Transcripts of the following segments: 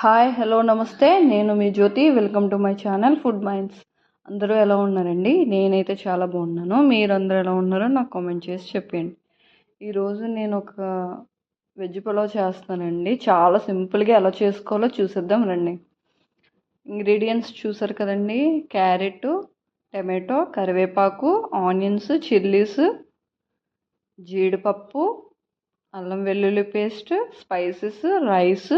Hi hello నమస్తే. నేను మీ Jyothi. Welcome to my channel food minds అందరూ ఎలా ఉన్నారండి? నేనైతే చాలా బాగున్నాను. మీరందరూ ఎలా ఉన్నారో నాకు కామెంట్ చేసి చెప్పండి ఈరోజు నేను ఒక వెజ్ పులావ్ చేస్తానండి. చాలా సింపుల్గా ఎలా చేసుకోవాలో చూసేద్దాం రండి. ఇంగ్రీడియంట్స్ చూసారు కదండి? క్యారెట్ టమాటో కరివేపాకు ఆనియన్స్ చిల్లీస్ జీడిపప్పు అల్లం వెల్లుల్లి paste spices rice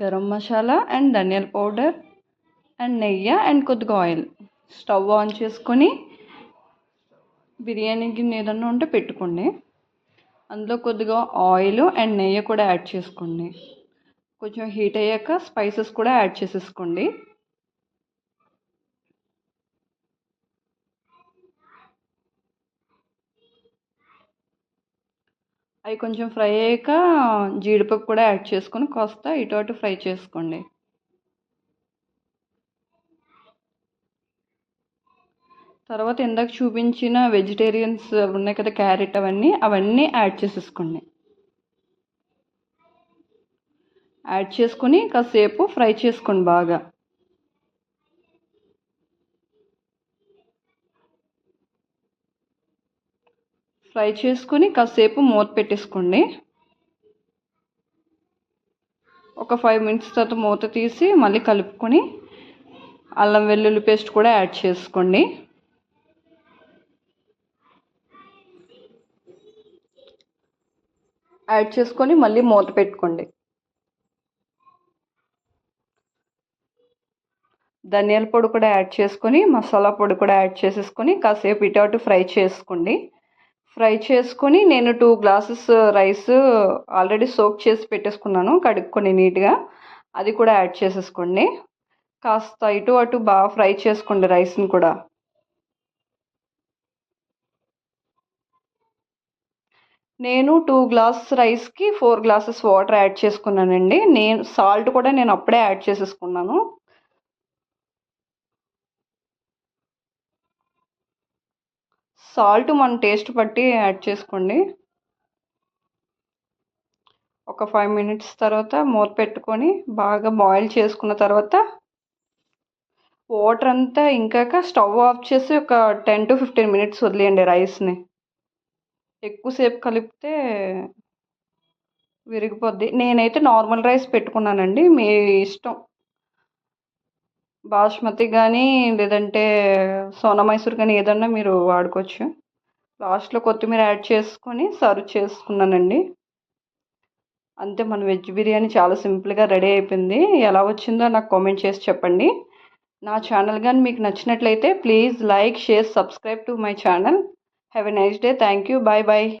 garam masala and ధనియాల పౌడర్ అండ్ నెయ్యి అండ్ కొద్దిగా ఆయిల్. స్టవ్ ఆన్ చేసుకొని బిర్యానీ గిన్నె ఏదన్నా ఉంటే పెట్టుకోండి. అందులో కొద్దిగా ఆయిల్ అండ్ నెయ్యి కూడా యాడ్ చేసుకోండి. కొంచెం హీట్ అయ్యాక స్పైసెస్ కూడా యాడ్ చేసేసుకోండి. అవి కొంచెం ఫ్రై అయ్యాక జీడిపప్పు కూడా యాడ్ చేసుకొని కాస్త ఇటు అటు ఫ్రై చేసుకోండి. తర్వాత ఇందాక చూపించిన వెజిటేరియన్స్ ఉన్నాయి కదా క్యారెట్ అవన్నీ అవన్నీ యాడ్ చేసేసుకోండి. యాడ్ చేసుకొని కాసేపు ఫ్రై చేసుకోండి బాగా. ఫ్రై చేసుకొని కాసేపు మూత పెట్టేసుకోండి. ఒక ఫైవ్ మినిట్స్ తర్వాత మూత తీసి మళ్ళీ కలుపుకొని అల్లం వెల్లుల్లి పేస్ట్ కూడా యాడ్ చేసుకోండి. యాడ్ చేసుకొని మళ్ళీ మూత పెట్టుకోండి. ధనియాల పొడి కూడా యాడ్ చేసుకొని మసాలా పొడి కూడా యాడ్ చేసేసుకొని కాసేపు ఇటు అటు ఫ్రై చేసుకోండి. ఫ్రై చేసుకొని నేను two glasses rice already soak చేసి పెట్టేసుకున్నాను కడుక్కొని నీట్గా. అది కూడా యాడ్ చేసేసుకోండి. కాస్త ఇటు అటు బాగా ఫ్రై చేసుకోండి రైస్ని కూడా. నేను టూ గ్లాస్ రైస్కి ఫోర్ గ్లాసెస్ వాటర్ యాడ్ చేసుకున్నానండి. నేను సాల్ట్ కూడా నేను అప్పుడే యాడ్ చేసేసుకున్నాను. సాల్ట్ మన టేస్ట్ బట్టి యాడ్ చేసుకోండి. ఒక ఫైవ్ మినిట్స్ తర్వాత మూత పెట్టుకొని బాగా బాయిల్ చేసుకున్న తర్వాత వాటర్ అంతా ఇంకాక స్టవ్ ఆఫ్ చేసి ఒక టెన్ టు ఫిఫ్టీన్ మినిట్స్ వదిలేయండి రైస్ని. ఎక్కువసేపు కలిపితే విరిగిపోద్ది. నేనైతే నార్మల్ రైస్ పెట్టుకున్నానండి. మీ ఇష్టం. బాస్మతి కానీ లేదంటే సోనా మైసూర్ కానీ ఏదన్నా మీరు వాడుకోవచ్చు. లాస్ట్లో కొత్తిమీర యాడ్ చేసుకొని సర్వ్ చేసుకున్నానండి. అంతే మన వెజ్ బిర్యానీ చాలా సింపుల్గా రెడీ అయిపోయింది. ఎలా వచ్చిందో నాకు కామెంట్ చేసి చెప్పండి. నా ఛానల్ కానీ మీకు నచ్చినట్లయితే please like share subscribe to my channel. Have a nice day. Thank you bye bye.